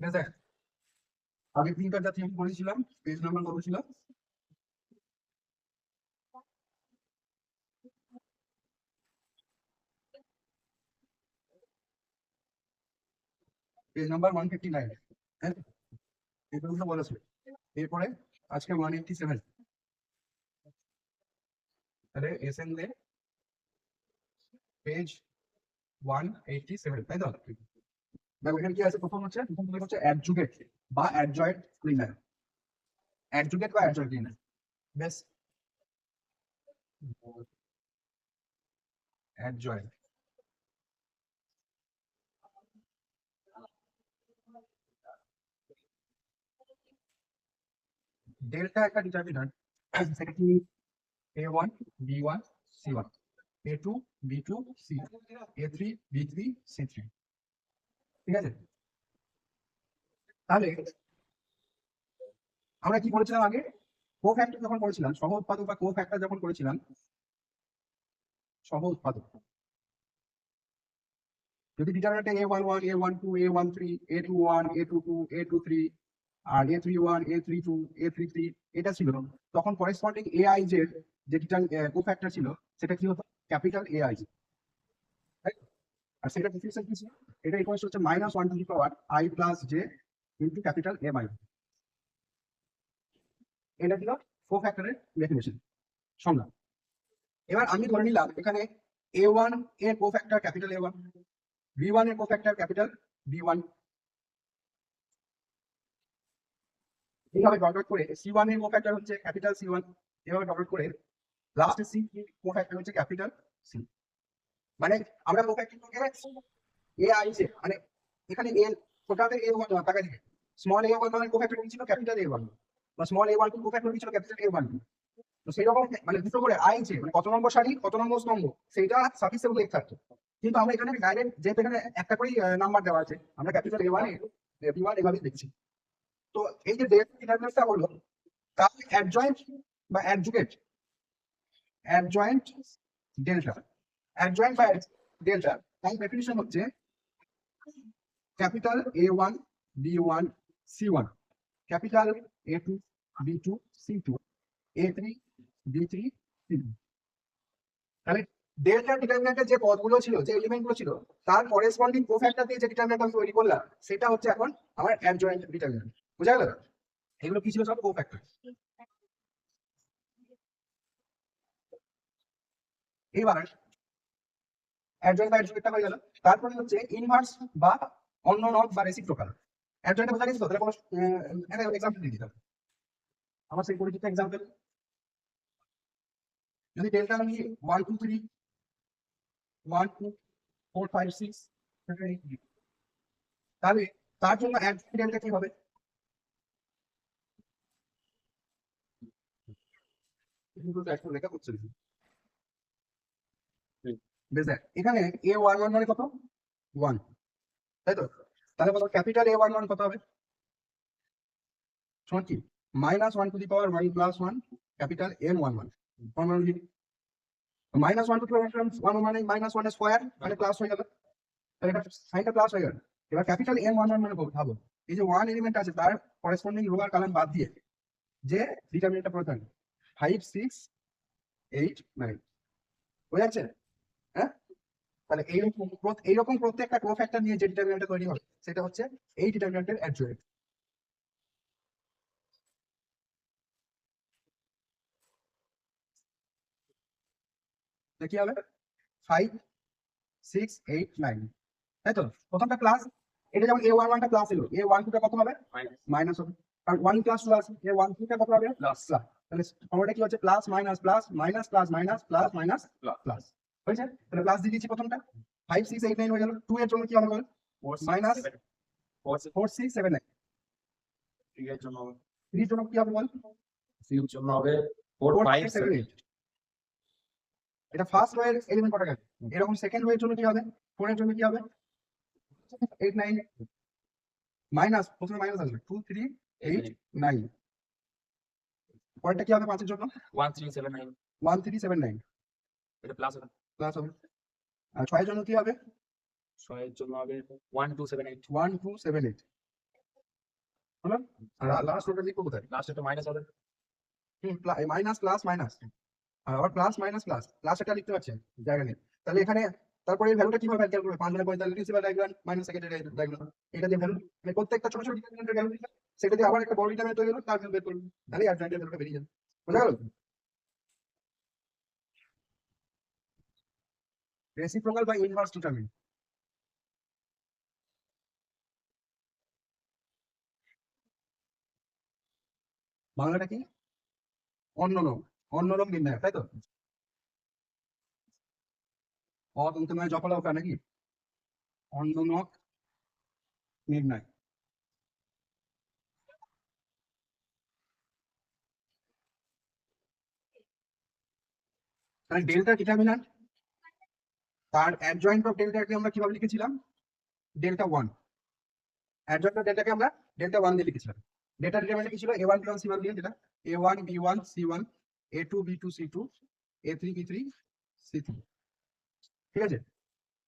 ঠিক আছে? আগের দিনকার যা থিম করেছিলাম পেজ নাম্বার কত page number one fifty nine হ্যাঁ? এই পর্যন্ত এরপরে আজকে ওয়ান এইটটি সেভেন তাহলে এস পেজ ওয়ান এইটটি সেভেন তাই তো? দেখো এখানে কি আছে প্রথম হচ্ছে প্রথম টপিক হচ্ছে অ্যাডজুগেট বা অ্যাডজয়েন্ট ক্লিনার অ্যাডজুগেট বা অ্যাডজয়েন্ট ক্লিনার বেশ অ্যাডজয়েন্ট ডেল্টা একটা ডিটারমিনেন্ট সেটা কি a1 b1 c1 a2 b2 c2 a3 b3 c3 ঠিক আছে? তাহলে আমরা কি করেছিলাম আগে? কো ফ্যাক্টর যখন করেছিলাম, সহ উৎপাদক বা কো ফ্যাক্টর যখন করেছিলাম, সহ উৎপাদক। যদি ডিটারমিনেন্টে A one one A one two A one three A two one A two two A two three R A three one A three two A three three এটা ছিল। তখন করেসপন্ডিং এ আই জে যে কো factor ছিল, সেটা কি হতো? Capital A I আর সেটা এটা হচ্ছে minus two the power plus capital এটা কো ফ্যাক্টরের সংজ্ঞা। এবার আমি ধরে নিলাম এখানে এর ক্যাপিটাল এ ওয়ান বি ওয়ানের ক্যাপিটাল এইভাবে ডট করে সি ওয়ানের কো হচ্ছে ক্যাপিটাল সি ওয়ান এভাবে ডট করে লাস্টে সি কো ফ্যাক্টর হচ্ছে ক্যাপিটাল সি মানে আমরা ফ্যাক্টরকে এ আই মানে এখানে এ টোটালে এ ওয়ান টাকা দিকে স্মল এ ওয়ান মানে কো ফ্যাক্টর ছিল ক্যাপিটাল এ ওয়ান বা small A one cofactor ছিল ক্যাপিটাল এ ওয়ান তো সেই রকম মানে দুটো করে আই যে মানে কত নম্বর সারি, কত নম্বর স্তম্ভ, সেইটা সাফিসিয়েন্ট লেখ থাকতো। কিন্তু আমরা এখানে ডাইরেক্ট যেহেতু এখানে একটা করেই নাম্বার দেওয়া আছে, আমরা capital A one B one এভাবে দেখছি। তো এই যে ডেট ডিটারমিনেন্টটা হলো, তার অ্যাডজয়েন্ট বা অ্যাডজুকেট অ্যাডজয়েন্ট ডেল্টা অ্যাডজয়েন্ট বা ডেল্টা তাই ডেফিনিশন হচ্ছে capital A one B one C one capital A two B two C two A three যে পদগুলো ছিল, যে এলিমেন্টগুলো ছিল, তার করেসপন্ডিং কোফ্যাক্টর দিয়ে যে ডিটারমিনেন্ট আমি তৈরি করলাম, সেটা হচ্ছে এখন আমার অ্যাডজয়েন্ট ডিটারমিনেন্ট বুঝা গেল? এগুলো কি ছিল সব কোফ্যাক্টর এবার অ্যাডজয়েন্ট বা অ্যাডজয়েন্টটা হয়ে গেল। তারপরে হচ্ছে ইনভার্স বা অন্য নট বা রেসিপ্রোকাল অ্যাডজয়েন্ট বোঝা গেছে তো? তাহলে কোনো একটা এক্সাম্পল দিয়ে দিতাম আমার সেই পরিচিত এক্সাম্পল যদি ডেল্টা আমি one two three one two four five six তাহলে তার জন্য অ্যাডজয়েন্ট ডেল্টা কি হবে? লেখা করছে। দেখি। এখানে এ ওয়ান ওয়ান মানে কত? ওয়ান তাই তো? তাহলে কত ক্যাপিটাল এ ওয়ান ওয়ান কত হবে? শোন কি minus one to the power one plus one capital N one one minus one two one মানে মাইনাস ওয়ান স্কোয়ার মানে প্লাস হয়ে গেল। তাহলে এটা সাইনটা প্লাস হয়ে গেল। এবার ক্যাপিটাল এন ওয়ান ওয়ান মানে ভাবো, এই যে ওয়ান এলিমেন্ট আছে, তার করেসপন্ডিং রোয়ার কালাম বাদ দিয়ে, যে ডিটারমিনেন্টটা প্রধান ফাইভ সিক্স এইট নাইন বোঝা যাচ্ছে? হ্যাঁ? তাহলে এইরকম এইরকম প্রত্যেকটা কো ফ্যাক্টর নিয়ে যে ডিটারমিনেন্টটা তৈরি হবে সেটা হচ্ছে এই ডিটারমিনেন্টের অ্যাডজয়েন্ট কি হবে? ফাইভ সিক্স এইট নাইন তাই তো? প্রথমটা প্লাস এটা যেমন এ ওয়ান ওয়ানটা প্লাস এলো এ ওয়ান টুটা কত হবে? মাইনাস হবে। কারণ ওয়ান প্লাস টু আছে এ ওয়ান টুটা কত হবে? প্লাস তাহলে ফর্মুলাটা কি হচ্ছে? Plus minus plus minus plus minus plus minus plus হয়েছে? তাহলে প্লাস দিয়ে দিচ্ছি প্রথমটা। ফাইভ সিক্স এইট নাইন হয়ে গেল। টু এর জন্য কি হবে বল? Minus four six seven nine এর জন্য থ্রির জন্য কি হবে বল? সিউর জন্য হবে ফোর ফাইভ সেভেন এইট এটা ফার্স্ট রোয়ের এলিমেন্ট কটা গেছে এরকম সেকেন্ড রোয়ের জন্য কি হবে? ফোর এর জন্য কি হবে? এইট নাইন মাইনাস প্রথমে মাইনাস আসবে। টু থ্রি এইট নাইন পরেরটা কি হবে? পাঁচের জন্য? One three seven nine one three seven nine এটা প্লাস হবে। প্লাস হবে। আর ছয়ের জন্য কি হবে? ছয়ের জন্য হবে one two seven eight one two seven eight হলো? আর লাস্ট রোটা লিখব কোথায়? লাস্ট একটা মাইনাস হবে। মাইনাস প্লাস মাইনাস আবার প্লাস মাইনাস প্লাস লিখতে পারছেন? জায়গা নেই। তাহলে এখানে তারপরে ভ্যালুটা কীভাবে ক্যালকুলেট করবে? পাঁচ মানে পঁয়তাল্লিশ principal diagram minus secondary diagram এটা দিয়ে ভ্যালু মানে প্রত্যেকটা ছোট ছোট ডিটারমিনেন্টের ভ্যালু সেটা দিয়ে আবার একটা বড় ডিটারমিনেন্ট তৈরি হলো তার ভ্যালু বের করবে। তাহলে ভ্যালুটা বেরিয়ে যাবে। বোঝা গেল রেসিপ্রোকাল বা ইনভার্স ডিটারমিনেন্ট বাংলাটা কি? অন্যরম অন্যরম নির্ণয়, তাই তো? অতন্ত্রময় জপলকা নাকি? অন্যনক নির্ণয়। তাহলে ডেল্টা ডিটারমিনান্ট তার অ্যাডজয়েন্ট অফ ডেল্টাকে আমরা কীভাবে লিখেছিলাম? ডেল্টা ওয়ান অ্যাডজয়েন্ট অফ ডেল্টাকে আমরা ডেল্টা ওয়ান দিয়ে লিখেছিলাম। ডেল্টা ডিটারমিনান্ট কি ছিল? A one B one C one দিয়ে যেটা A one B one C one A two B two C two A three B three C three ঠিক আছে?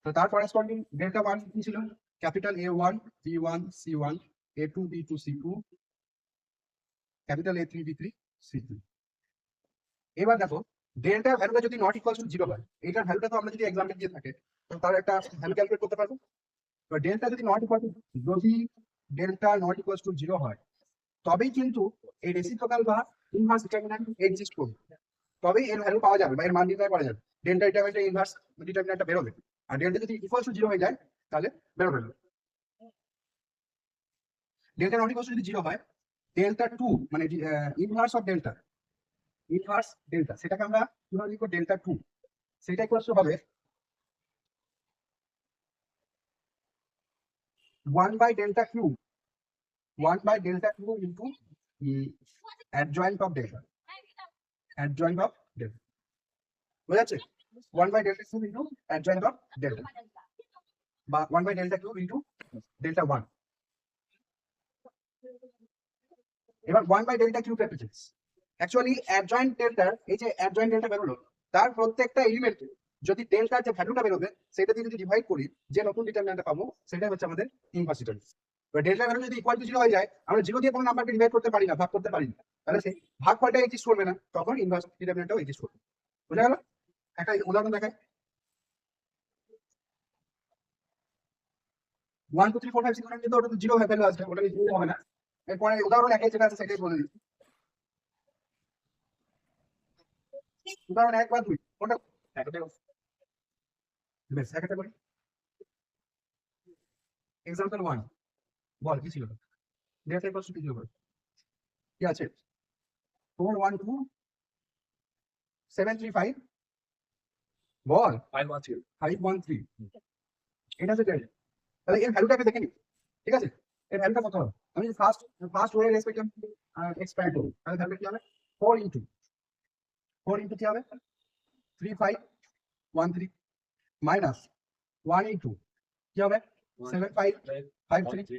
তো তার করেসপন্ডিং ডেল্টা ওয়ান কি ছিল? Capital A one B one C one A two B two C two capital A three B three C three এবার দেখো ডেল্টার ভ্যালুটা যদি নট ইকুয়াল টু জিরো হয় এটার ভ্যালুটা তো আমরা যদি এক্সাম্পল দিয়ে থাকে তার একটা ভ্যালু ক্যালকুলেট করতে পারব। তো ডেল্টা যদি নট ইকুয়াল টু যদি delta not equal to zero হয়, তবেই কিন্তু এই রেসিপ্রোকাল বা ইনভার্স ডিটারমিন্যান্ট এক্সিস্ট করবে। তবেই এর ভ্যালু পাওয়া যাবে বা এর মান নির্ণয় করা যাবে। ডেল্টা ডিটারমিন্যান্ট ইনভার্স ডিটারমিন্যান্টটা বেরোবে। আর ডেল্টা যদি ইকুয়াল টু জিরো হয়ে যায়, তাহলে বেরোবে না। ডেল্টা নট ইকুয়াল যদি জিরো হয় ডেল্টা টু মানে inverse of delta inverse delta সেটাকে আমরা কীভাবে লিখব? ডেল্টা টু সেটা ইকুয়াল হবে? One by delta Q one by delta Q into adjoint of delta adjoint of delta বোঝা যাচ্ছে one by delta Q into adjoint of delta বা one by delta Q into delta one এবার one by delta Q represents actually adjoint ডেল্টার এই যে adjoint delta বেরোলো তার প্রত্যেকটা এলিমেন্ট যদি ডেল্টার যে ভ্যালুটা বেরোবে সেটা দিয়ে যদি ডিভাইড করি যে নতুন ডিটারমিনেন্টটা পাবো সেটাই হচ্ছে আমাদের ইনভার্স এবার ডেল্টা ভ্যালু যদি ইকুয়াল টু জিরো হয়ে যায় আমরা জিরো দিয়ে কোনো নাম্বারকে ডিভাইড করতে পারি না ভাগ করতে পারি না তাহলে সেই ভাগ ফলটা এক্সিস্ট করবে না তখন ইনভার্স ডিটারমিনেন্টটাও এক্সিস্ট করবে বুঝা গেল একটা উদাহরণ দেখায় one two three four five six ওটা জিরো ভ্যালু আছে ওটা জিরো হবে না এরপরে উদাহরণ একে যেটা আছে সেটাই বলে দিচ্ছি উদাহরণ এক বা দুই কোনটা একটা করি। এক্সাম্পল ওয়ান বল কি ছিল? ডেটা ইকুয়ালস কি ছিল কি আছে? Four one two seven three five বল। Five one three five one three এটা হচ্ছে ডেটা তাহলে এর ভ্যালুটাকে দেখে নিই। ঠিক আছে? এর ভ্যালুটা কত হবে? আমি first first way respect expand তাহলে ভ্যালুটা কি হবে? ফোর ইন্টু ফোর ইন্টু কি হবে three five one three minus one into কি হবে seven five five three three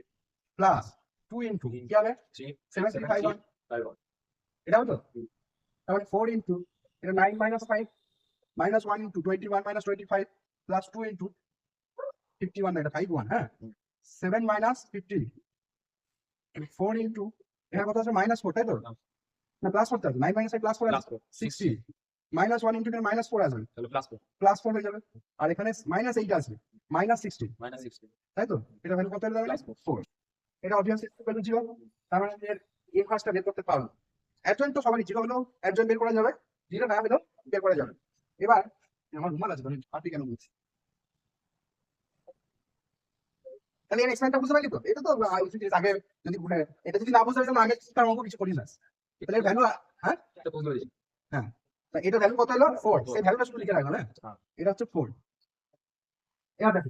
plus two into কি হবে three seven three five one five one এটা হতো হুম। তারপরে ফোর ইন্টু এটা nine minus five minus one into twenty one minus twenty five plus two into fifty one এটা five one হ্যাঁ হুম। Seven minus fifteen four into এখানে কত আছে মাইনাস ফোর তাই তো হ্যাঁ। না প্লাস ফোর আছে nine minus five plus four plus আছে four sixty minus one into minus four আসবে। তাহলে প্লাস ফোর প্লাস ফোর হয়ে যাবে। আর এখানে মাইনাস এইট আসবে। মাইনাস সিক্সটি মাইনাস সিক্সটি তাই তো? এটা ভ্যালু কত যাবে প্লাস ফোর ফোর এটা অবভিয়াসলি ভ্যালু জিরো তার মানে এর ইনভার্সটা বের করতে পারব। অ্যাডজয়েন্ট তো সবারই জিরো হলেও অ্যাডজয়েন্ট বের করা যাবে। জিরো না হলেও বের করা যাবে। এবার আমার রুমাল আছে আমি আপনি কেন বলছি? তাহলে এর এক্সপ্লেনটা বুঝতে পারলি তো? এটা তো আগে যদি এটা যদি না বুঝতে পারতাম আগে তার অঙ্ক কিছু করি না তাহলে ভ্যালু হ্যাঁ? পেরেছি তা এটা ভ্যালু কত হলো? ফোর সেই ভ্যালুটা শুধু লিখে রাখলাম হ্যাঁ? হ্যাঁ। এটা হচ্ছে ফোর এবার দেখো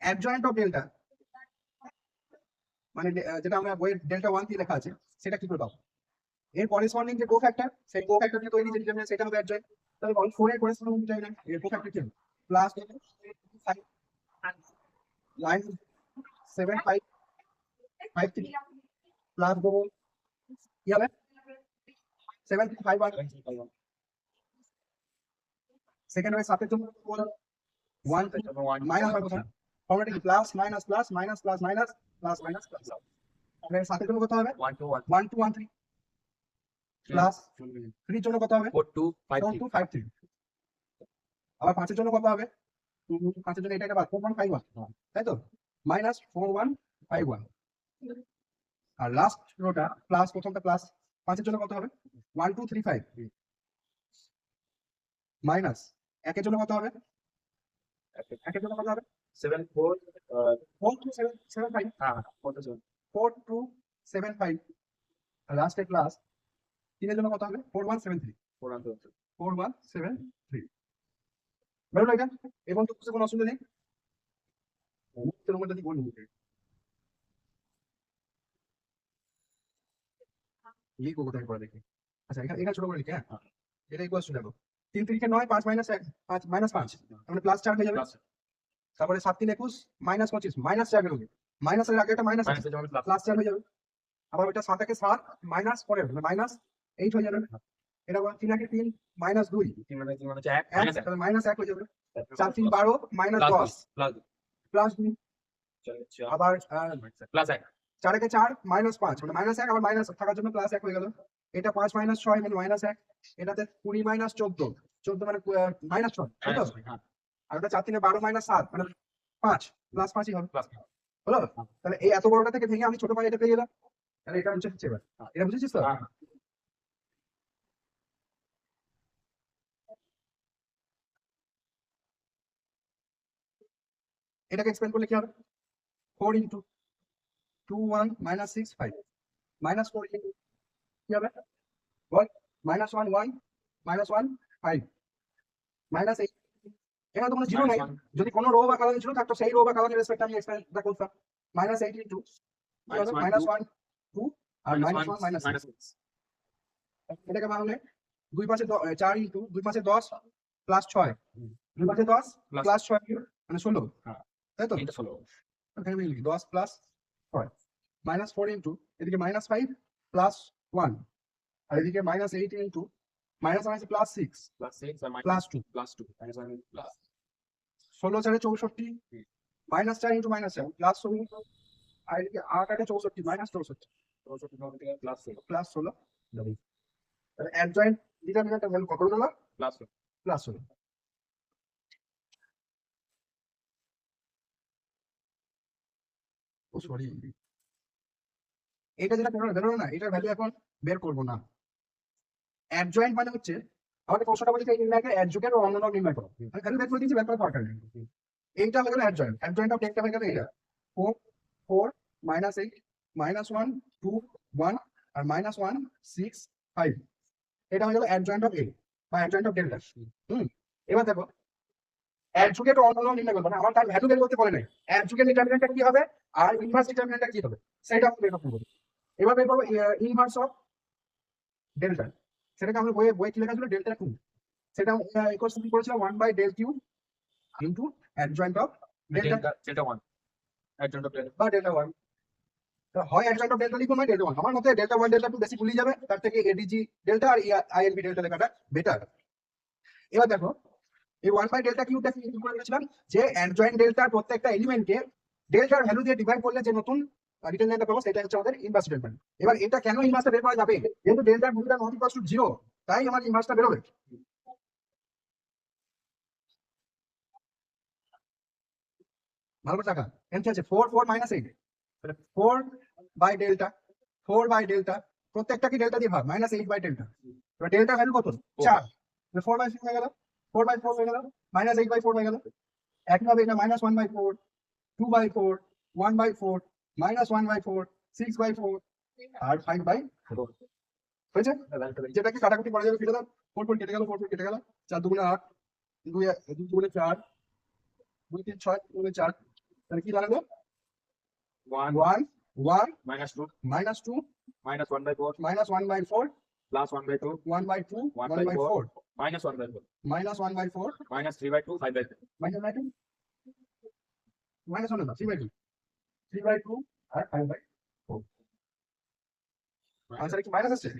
অ্যাডজয়েন্ট অফ ডেল্টা মানে যেটা আমরা বইয়ের ডেল্টা ওয়ান দিয়ে লেখা আছে সেটা কি করে পাবো? এর করেসপন্ডিং যে কো ফ্যাক্টর সেই কো ফ্যাক্টর দিয়ে তৈরি যে ডিটারমিনেন্ট সেটা হবে অ্যাডজয়েন্ট তাহলে বল ফোর এর করেসপন্ডিং ডিটারমিনেন্ট এর কো ফ্যাক্টর কি plus nine seven five five three plus দেবো কি হবে? Seven three five one second হবে সাতের জন্য ওয়ান ওয়ান মাইনাস হয় কোথায় ফর্মুলাটা কি plus minus plus minus plus minus plus minus plus এবার সাতের জন্য কত হবে one two one one two one three plus থ্রির জন্য কত হবে four two five four two five three আবার পাঁচের জন্য কত হবে পাঁচের জন্য এটা এটা বাদ ফোর ওয়ান ফাইভ ওয়ান তাই তো minus four one five one আর লাস্ট রোটা প্লাস প্রথমটা প্লাস পাঁচের জন্য কত হবে one two three five minus একের জন্য কত হবে? একের জন্য কত হবে? Seven four four two seven seven five হ্যাঁ four two seven four two seven five লাস্টে প্লাস তিনের জন্য কত হবে? Four one seven three four one two four one seven three বেরোলো এটা? এবং তো বুঝতে কোনো অসুবিধা নেই? মধ্যে যদি বলব লিখব কোথায় করে দেখি। আচ্ছা এখানে এখানে ছোট করে লিখি হ্যাঁ? এটা ইকুয়াল টু দেখো তিন তিরিখে নয় পাঁচ মাইনাস এক পাঁচ মাইনাস পাঁচ। মানে প্লাস চার হয়ে যাবে। তারপরে সাত তিন একুশ মাইনাস পঁচিশ মাইনাস চার বেরোবে মাইনাসের আগে একটা মাইনাস মাইনাস প্লাস চার হয়ে যাবে। আবার ওইটা সাত একে সাত মাইনাস পরে মাইনাস এইট হয়ে যাবে। এটা আবার তিন একে তিন মাইনাস দুই। তিন মানে এক মাইনাস মাইনাস হয়ে যাবে। চার তিন বারো মাইনাস দশ। প্লাস দুই। আবার প্লাস এক। চার একে চার মাইনাস পাঁচ। মানে মাইনাস এক আবার মাইনাস থাকার জন্য প্লাস এক হয়ে গেল। এটা পাঁচ মাইনাস ছয় মানে মাইনাস এক এটাতে কুড়ি মাইনাস চোদ্দ চোদ্দ মানে মাইনাস ছয় হ্যাঁ। আর ওটা চার তিনে বারো মাইনাস সাত মানে পাঁচ প্লাস পাঁচই হবে। হলো? তাহলে এই এত বড়টা থেকে ভেঙে আমি ছোট পাই এটা পেয়ে গেলাম। তাহলে এটা বুঝে হচ্ছে এবার। এটা বুঝেছিস তো? হ্যাঁ এটাকে এক্সপ্লেন করলে কি হবে? Four into two one minus six five minus four into কি হবে? বল minus one one minus one five minus eight এখানে তো কোনো জিরো নাই। যদি কোনো রো বা কালার ছিল থাকতো সেই রো বা কালারের রেসপেক্ট আমি এক্সপ্লেনটা করতাম। Minus eight into minus one two আর মাইনাস ওয়ান মাইনাস এটাকে বানালে দুই পাশে চার ইন্টু দুই পাশে দশ প্লাস ছয়। দুই পাশে দশ প্লাস ছয় মানে ষোলো। হ্যাঁ। তাই তো? ষোলো। দশ প্লাস ছয়। মাইনাস ফোর ইন্টু এদিকে মাইনাস ফাইভ প্লাস ওয়ান আর এদিকে minus eight into minus one plus six plus six আর plus two plus two plus ষোলো চারে চৌষট্টি মাইনাস চার ইন্টু মাইনাস চার প্লাস ষোলো আর এদিকে আট আটে চৌষট্টি মাইনাস চৌষট্টি। চৌষট্টি প্লাস ষোলো। প্লাস ষোলো অ্যাডজয়েন্ট ডিটারমিনেন্টের ভ্যালু কত হলো প্লাস ষোলো প্লাস ষোলো। ও সরি এটা যেটা বেরোলো না, এটার ভ্যালু এখন বের করব না। অ্যাডজয়েন্ট মানে হচ্ছে আমাদের প্রশ্নটা বলছে নির্ণয়কে অ্যাডজুকেট ও অন্যান্য নির্ণয় করো। আমি ভ্যালু বের করে দিয়েছি, বের করার দরকার নেই। এইটা হয়ে গেল অ্যাডজয়েন্ট অ্যাডজয়েন্ট অফ টেকটা হয়ে গেল এটা four four minus eight minus one two one আর মাইনাস ওয়ান সিক্স ফাইভ এটা হয়ে গেল অ্যাডজয়েন্ট অফ এ বা অ্যাডজয়েন্ট অফ ডেল্টা হুম, এবার দেখো অ্যাডজুকেট ও অন্যান্য নির্ণয় করব না, আমার তার ভ্যালু বের করতে বলে নাই। অ্যাডজুকেট ডিটারমিনেন্টটা কি হবে? আর ইনভার্স ডিটারমিনেন্টটা কি হবে? সেটা বের করতে এবার বের করব ইনভার্স অফ ডেল্টা সেটাকে আমরা বইয়ে বইয়ে কি লেখা ছিল? ডেল্টা টু সেটা ইকুয়েশন কি করেছিলাম one by del Q into adjoint of delta delta delta one adjoint of delta বা ডেল্টা ওয়ান হয় অ্যাডজয়েন্ট অফ ডেল্টা লিখুন নয় ডেল্টা ওয়ান আমার মতে ডেল্টা ওয়ান ডেল্টা বেশি ভুলে যাবে। তার থেকে এডিজি ডেল্টা আর ডেল্টা লেখাটা বেটার এবার দেখো এই বাই ডেল্টা কিউটা কি করে রেখেছিলাম যে অ্যাডজয়েন্ট ডেল্টার প্রত্যেকটা এলিমেন্টকে ডেল্টার ভ্যালু দিয়ে ডিভাইড করলে যে নতুন রিটেল লাইনটা পাবো সেটা হচ্ছে আমাদের ইনভার্স স্টেটমেন্ট এবার এটা কেন ইনভার্সটা বের করা যাবে? যেহেতু ডেল্টার ভ্যালুটা নট ইকুয়াল টু জিরো তাই আমার ইনভার্সটা বেরোবে। ভালো করে টাকা এন আছে four four minus eight four by delta four by delta প্রত্যেকটা কি ডেল্টা দিয়ে ভাগ? মাইনাস এইট বাই ডেল্টা এবার ডেল্টা ভ্যালু কত? চার। ফোর বাই ফোর হয়ে গেল। ফোর বাই ফোর হয়ে গেল। মাইনাস এইট বাই ফোর হয়ে গেল। একইভাবে এটা minus one by four two by four one by four minus one by four six by four R five by হয়েছে যেটাকে কাটাকুটি করা যাবে কেটে দাও ফোর ফোর কেটে গেল ফোর ফোর কেটে গেল চার দুগুণে আট দুই দুই দুগুণে চার দুই তিন ছয় দুগুণে চার তাহলে কি দাঁড়াল one one one minus two minus two minus one by four minus 1 by 4, plus one by two 1 by 2, 1 1 by by 4, 4, minus one by four minus 1 by 4, minus three by two five by minus by 2, minus 1 না 3 by 2, 3 by 2 R 5 by 4. আনসারে কি minus আসছে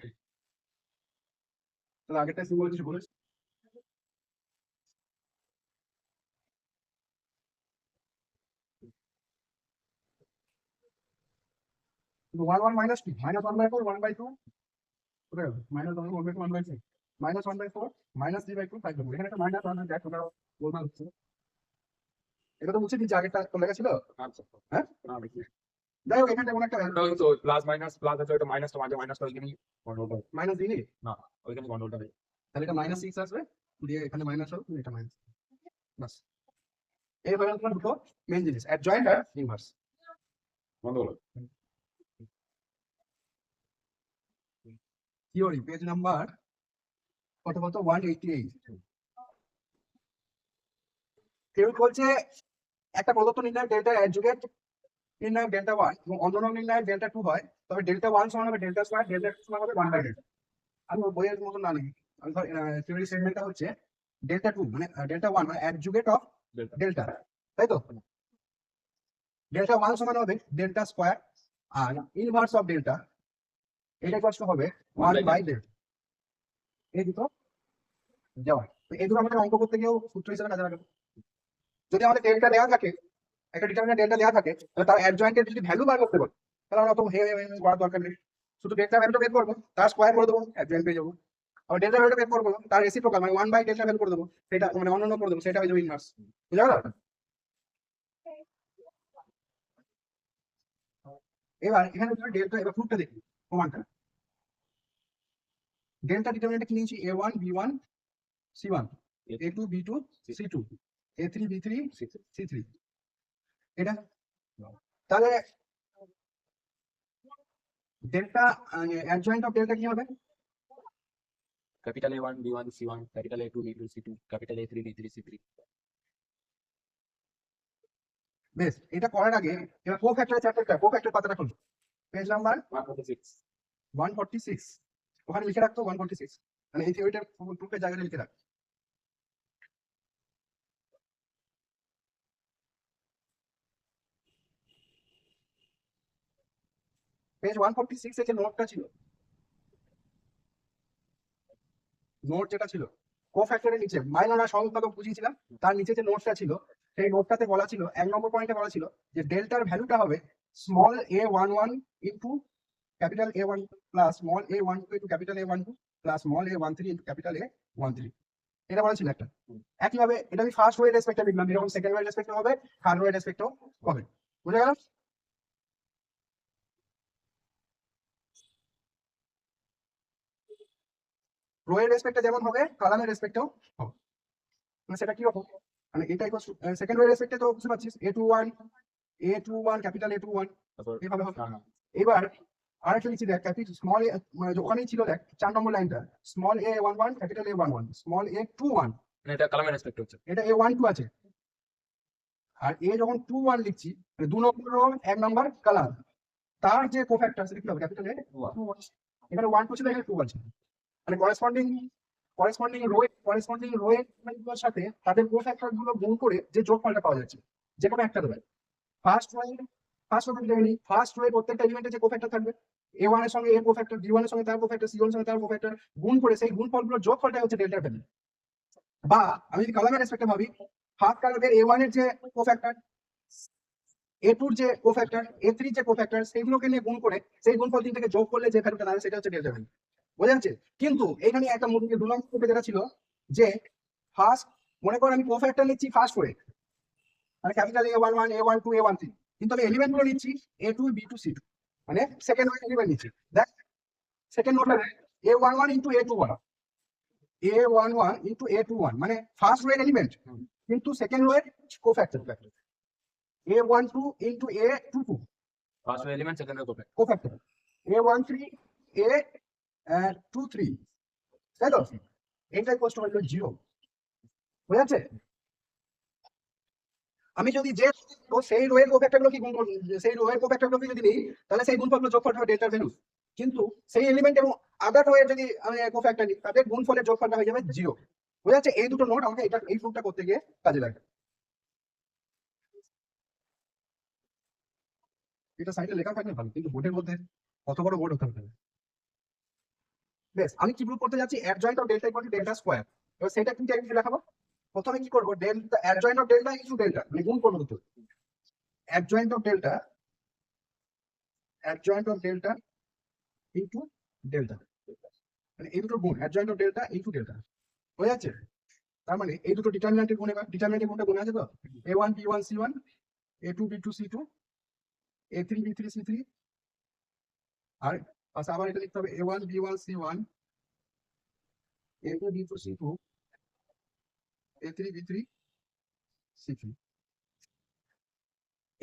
তাহলে আগেরটা symbol কিছু বলিস one one minus two minus one by four one by two কোথায় গেল minus one one by two one by three minus one by four minus three by two five by four এখানে একটা minus one দেখ তোমরা গোলমাল হচ্ছে এটা তো মুছে দিচ্ছি আগেরটা তো লেখা ছিল হ্যাঁ? না দেখি যাই হোক এখানে কোনো একটা এটা তো প্লাস মাইনাস প্লাস আছে ওটা মাইনাস তো মাঝে মাইনাস তো ওইখানে গন্ডগোলটা মাইনাস দিলি? ওইখানে গন্ডগোলটা তাহলে এটা মাইনাস সিক্স আসবে দিয়ে এখানে মাইনাস হবে এটা মাইনাস বাস। এই হলো তোমার দুটো মেন জিনিস অ্যাডজয়েন্ট আর ইনভার্স গন্ডগোল থিওরি পেজ নাম্বার কত কত? ওয়ান এইটি এইট থিওরি বলছে একটা প্রদত্ত নির্ণায়ক ডেল্টা অ্যাডজুগেট নির্ণায়ক ডেল্টা ওয়ান এবং অন্য নির্ণায়ক ডেল্টা টু হয় তবে ডেল্টা ওয়ান সমান হবে ডেল্টা স্কোয়ার ডেল্টা টু সমান হবে ওয়ান বাই ডেল্টা আমি বইয়ের মতো না লিখি। আমি ধর থিওরি স্টেটমেন্টটা হচ্ছে ডেল্টা টু মানে ডেল্টা ওয়ান মানে অ্যাডজুগেট অফ ডেল্টা। তাই তো? ডেল্টা ওয়ান সমান হবে ডেল্টা স্কোয়ার আর ইনভার্স অফ ডেল্টা এটা কষ্ট হবে ওয়ান বাই ডেল্টা এই দুটো দেওয়া। তো এই দুটো আমাদের অঙ্ক করতে গিয়েও সূত্র হিসেবে কাজে লাগাবে যদি আমাদের ডেল্টা দেওয়া থাকে, একটা ডিটারমিনেন্ট ডেল্টা দেওয়া থাকে, তাহলে তার অ্যাডজয়েন্টের যদি ভ্যালু বার করতে পারি তাহলে আমরা অত হে করার দরকার নেই। শুধু ডেল্টা ভ্যালুটা বের করব, তার স্কোয়ার করে দেবো অ্যাডজয়েন্ট পেয়ে যাব। আবার ডেল্টা ভ্যালুটা বের করব, তার রেসিপ্রোকাল মানে ওয়ান বাই ডেল্টা ভ্যালু করে দেবো, সেটা মানে অন্য করে দেবো, সেটা হয়ে যাবে ইনভার্স বুঝা গেল এবার এখানে ডেল্টা এবার প্রুফটা দেখি, প্রমাণটা। ডেল্টা ডিটারমিনেন্টে কি নিয়েছি? A one B one C one A two B two C two A three B three C three এটা? তাহলে ডেল্টা অ্যাডজয়েন্ট অফ ডেল্টা কি হবে? Capital A one B one C one capital A two B two C two capital A three B three C three বেশ এটা করার আগে এবার কো ফ্যাক্টরের চ্যাপ্টারটা কো ফ্যাক্টর পাতাটা খুলুন। Page number one forty six one forty six ওখানে লিখে রাখতো ওয়ান ফর্টি সিক্স মানে এই থিওরিটার প্রুফের জায়গাটা লিখে রাখ পেজ ওয়ান যে নোটটা ছিল নোট যেটা ছিল বুঝিয়েছিলাম, তার নিচে যে নোটটা ছিল, সেই নোটটাতে বলা ছিল, এক নম্বর পয়েন্টে বলা ছিল যে ডেল্টার ভ্যালুটা হবে small A one one into capital A1 plus small a1 2 into capital A12 plus small a13 into capital A13 এটা বলা ছিল একটা। একইভাবে এটা আমি ফার্স্ট ওয়ে রেসপেক্টে লিখলাম এরকম সেকেন্ড ওয়ে রেসপেক্টে হবে থার্ড ওয়ে রেসপেক্টও হবে। বুঝে গেল? রো এর রেসপেক্টে যেমন হবে কলামের রেসপেক্টেও হবে। মানে সেটা কি রকম মানে এটা সেকেন্ড ওয়ে রেসপেক্টে তো বুঝতে পারছিস A two one A two one capital A two one এইভাবে হবে। না না এবার আরেকটা লিখছি দেখ ক্যাপিটাল স্মল এ মানে ওখানেই ছিল দেখ চার নম্বর লাইনটা small A one one capital A one one small A two one মানে এটা কালামের রেসপেক্ট হচ্ছে। এটা এ ওয়ান টু আছে। আর এ যখন টু ওয়ান লিখছি মানে দু নম্বর রো এক নম্বর কালার তার যে কোফ্যাক্টর সেটা কি হবে ক্যাপিটাল এ টু ওয়ান এখানে ওয়ান টু ছিল এখানে টু আছে মানে corresponding corresponding row corresponding row এর সাথে তাদের কোফ্যাক্টরগুলো গুণ করে যে যোগফলটা পাওয়া যাচ্ছে, যে কোনো একটা দেবে ফার্স্ট রো ফার্স্ট রো নিই। ফার্স্ট রো প্রত্যেকটা এলিমেন্টে যে কোফ্যাক্টর থাকবে এ ওয়ানের সঙ্গে এর কোফ্যাক্টর ডি ওয়ানের সঙ্গে তার কোফ্যাক্টর সি ওয়ানের সঙ্গে তার কোফ্যাক্টর গুণ করে সেই গুণফলগুলোর যোগফলটা হচ্ছে ডেল্টা ভ্যালু বা আমি যদি কলামের রেসপেক্টে ভাবি হাফ কালামের এ ওয়ানের যে কোফ্যাক্টর এ টুর যে কোফ্যাক্টর এ থ্রির যে কোফ্যাক্টর সেইগুলোকে নিয়ে গুণ করে সেই গুণফল তিন থেকে যোগ করলে যে ভ্যালুটা দাঁড়ায় সেটা হচ্ছে ডেল্টা ভ্যালু বোঝা যাচ্ছে? কিন্তু এখানে একটা দু নম্বর যেটা ছিল যে ফার্স্ট মনে করো আমি কোফ্যাক্টর নিচ্ছি ফার্স্ট করে। মানে capital A one one A one two A one three কিন্তু আমি এলিমেন্টগুলো নিচ্ছি A two B two C two মানে সেকেন্ড ওয়ান এলিমেন্ট নিচ্ছি। দেখ সেকেন্ড নোটটা A one one into A two one A one one into A two one মানে first রোয়ের এলিমেন্ট কিন্তু second রোয়ের cofactor A one two into A two two first element second করবে cofactor A one three A two three তাই তো? এইটাই কষ্ট আমি যদি যে তো সেই কোফ্যাক্টরগুলো কি গুণ সেই কোফ্যাক্টর গুলোকে যদি তাহলে সেই যোগফল হবে ভ্যালু কিন্তু সেই এলিমেন্ট এবং আদার রোয়ের যদি আমি নিই গুণফলের যোগফলটা হয়ে যাবে জিরো বোঝা এই দুটো নোট আমাকে এটা, এই প্রুফটা করতে গিয়ে কাজে লাগে এটা সাইডে লেখা থাকলে ভালো, কিন্তু বোর্ডের মধ্যে কত বড় বোর্ড হতে হবে? বেশ, আমি কি প্রুফ করতে যাচ্ছি? Adjoint of delta equal to delta square এবার সেটা কিন্তু একটু দেখাবো। প্রথমে কি করব? Delta adjoint of delta into delta মানে গুণ করব দুটো। Adjoint of delta adjoint of delta into delta মানে এই দুটো গুণ adjoint of delta into delta হয়ে যাচ্ছে তার মানে এই দুটো ডিটারমিনেন্টের গুণে ডিটারমিনেন্টের গুণটা গুণে আছে তো? A one B one C one A two B two C two A three B three C three আর আচ্ছা আবার এটা লিখতে হবে A one B one C one A two B two C two A three B three C three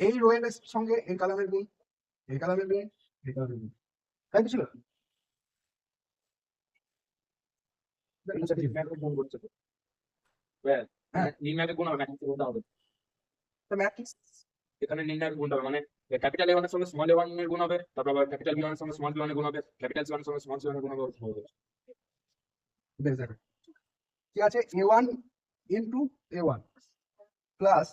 এই রোয়ের সঙ্গে এই কালামের গুণ এই কালামের গুণ এই কালামের গুণ। তাই তো ছিল? ম্যাট্রিক্স এখানে নির্ণায়কের গুণটা হবে মানে ক্যাপিটাল এ ওয়ানের সঙ্গে স্মল ওয়ানের গুণ হবে তারপর আবার ক্যাপিটাল বি ওয়ানের সঙ্গে স্মল বি ওয়ানের গুণ হবে ক্যাপিটাল সি ওয়ানের সঙ্গে স্মল সি ওয়ানের গুণ হবে কি আছে? A one into A one plus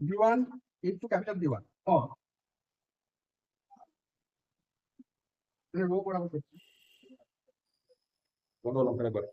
B one into capital B one O. Row বরাবর করছি বন্ধ হলাম একবার